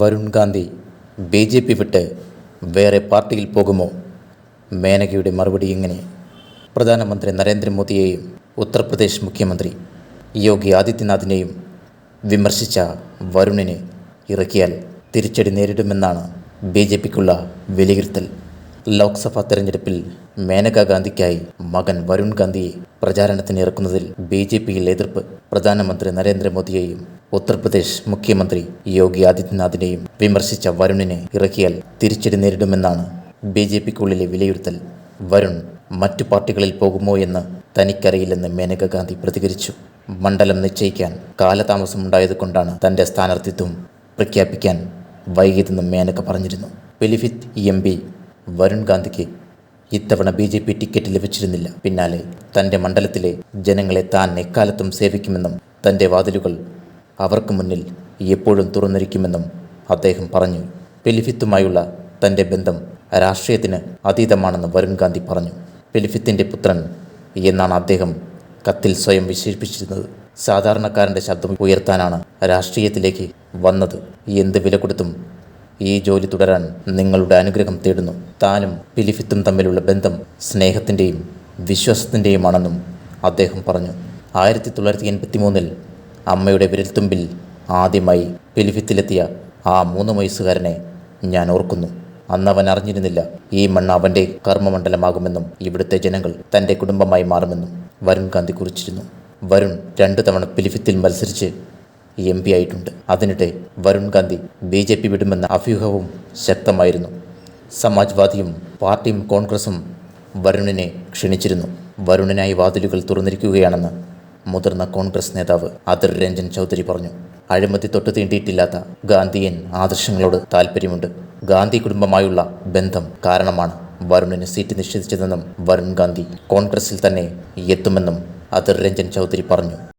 Varun Gandhi B J P വിട്ട് വേറെ പാർട്ടിയിൽ പോകുമോ? മേനകയുടെ മറുപടി ഇങ്ങനെ പ്രധാനമന്ത്രി നരേന്ദ്രമോദിയെയും ഉത്തർപ്രദേശ് മുഖ്യമന്ത്രി യോഗി ആദിത്യനാഥിനെയും വിമർശിച്ച വരുണിനെ ഇറക്കിയാൽ തിരിച്ചടി നേരിടുമെന്നാണ് ബി ജെ പിക്കുള്ള വിലയിരുത്തൽ. ലോക്സഭാ തെരഞ്ഞെടുപ്പിൽ മേനകാ ഗാന്ധിക്കായി മകൻ വരുൺ ഗാന്ധിയെ പ്രചാരണത്തിന് ഇറക്കുന്നതിൽ ബി ജെ പിയിൽ എതിർപ്പ്. പ്രധാനമന്ത്രി നരേന്ദ്രമോദിയെയും ഉത്തർപ്രദേശ് മുഖ്യമന്ത്രി യോഗി ആദിത്യനാഥിനെയും വിമർശിച്ച വരുണിനെ ഇറക്കിയാൽ തിരിച്ചടി നേരിടുമെന്നാണ് ബി ജെ പിക്കുള്ളിലെ വിലയിരുത്തൽ. വരുൺ മറ്റു പാർട്ടികളിൽ പോകുമോ എന്ന് തനിക്കറിയില്ലെന്ന് മേനക ഗാന്ധി പ്രതികരിച്ചു. മണ്ഡലം നിശ്ചയിക്കാൻ കാലതാമസമുണ്ടായതുകൊണ്ടാണ് തന്റെ സ്ഥാനാർത്ഥിത്വം പ്രഖ്യാപിക്കാൻ വൈകിയതെന്നും മേനക പറഞ്ഞിരുന്നു. പെലിഫിത്ത് എം പി വരുൺ ഗാന്ധിക്ക് ഇത്തവണ ബി ജെ പി ടിക്കറ്റ് ലഭിച്ചിരുന്നില്ല. പിന്നാലെ തന്റെ മണ്ഡലത്തിലെ ജനങ്ങളെ താൻ എക്കാലത്തും സേവിക്കുമെന്നും തന്റെ വാതിലുകൾ അവർക്ക് മുന്നിൽ എപ്പോഴും തുറന്നിരിക്കുമെന്നും അദ്ദേഹം പറഞ്ഞു. പെലിഫിത്തുമായുള്ള തന്റെ ബന്ധം രാഷ്ട്രീയത്തിന് അതീതമാണെന്ന് വരുൺ ഗാന്ധി പറഞ്ഞു. പെലിഫിത്തിന്റെ പുത്രൻ എന്നാണ് അദ്ദേഹം കത്തിൽ സ്വയം വിശേഷിപ്പിച്ചിരുന്നത്. സാധാരണക്കാരന്റെ ശബ്ദം ഉയർത്താനാണ് രാഷ്ട്രീയത്തിലേക്ക് വന്നത്. എന്ത് വില കൊടുത്തും ഈ ജോലി തുടരാൻ നിങ്ങളുടെ അനുഗ്രഹം തേടുന്നു. താനും പിലിഫിത്തും തമ്മിലുള്ള ബന്ധം സ്നേഹത്തിന്റെയും വിശ്വാസത്തിന്റെയുമാണെന്നും അദ്ദേഹം പറഞ്ഞു. ആയിരത്തി തൊള്ളായിരത്തി എൺപത്തി മൂന്നിൽ അമ്മയുടെ വിരൽത്തുമ്പിൽ ആദ്യമായി പെലിഫിത്തിലെത്തിയ ആ മൂന്ന് വയസ്സുകാരനെ ഞാൻ ഓർക്കുന്നു. അന്നവൻ അറിഞ്ഞിരുന്നില്ല ഈ മണ്ണ് അവന്റെ കർമ്മമണ്ഡലമാകുമെന്നും ഇവിടുത്തെ ജനങ്ങൾ തന്റെ കുടുംബമായി മാറുമെന്നും വരുൺ ഗാന്ധി കുറിച്ചിരുന്നു. വരുൺ രണ്ടു തവണ പിലിഫിത്തിൽ മത്സരിച്ച് എം പി ആയിട്ടുണ്ട്. അതിനിടെ Varun Gandhi B J P വിടുമെന്ന അഭ്യൂഹവും ശക്തമായിരുന്നു. സമാജ്വാദിയും പാർട്ടിയും കോൺഗ്രസും വരുണിനെ ക്ഷണിച്ചിരുന്നു. വരുണിനായി വാതിലുകൾ തുറന്നിരിക്കുകയാണെന്ന് മുതിർന്ന കോൺഗ്രസ് നേതാവ് അതിർ രഞ്ജൻ ചൗധരി പറഞ്ഞു. അഴിമതി തൊട്ടു തീണ്ടിയിട്ടില്ലാത്ത ഗാന്ധിയൻ ആദർശങ്ങളോട് താല്പര്യമുണ്ട് ഗാന്ധി കുടുംബമായുള്ള ബന്ധം കാരണമാണ് വരുണിന് സീറ്റ് നിഷേധിച്ചതെന്നും വരുൺ ഗാന്ധി കോൺഗ്രസിൽ തന്നെ എത്തുമെന്നും അതിർ രഞ്ജൻ ചൗധരി പറഞ്ഞു.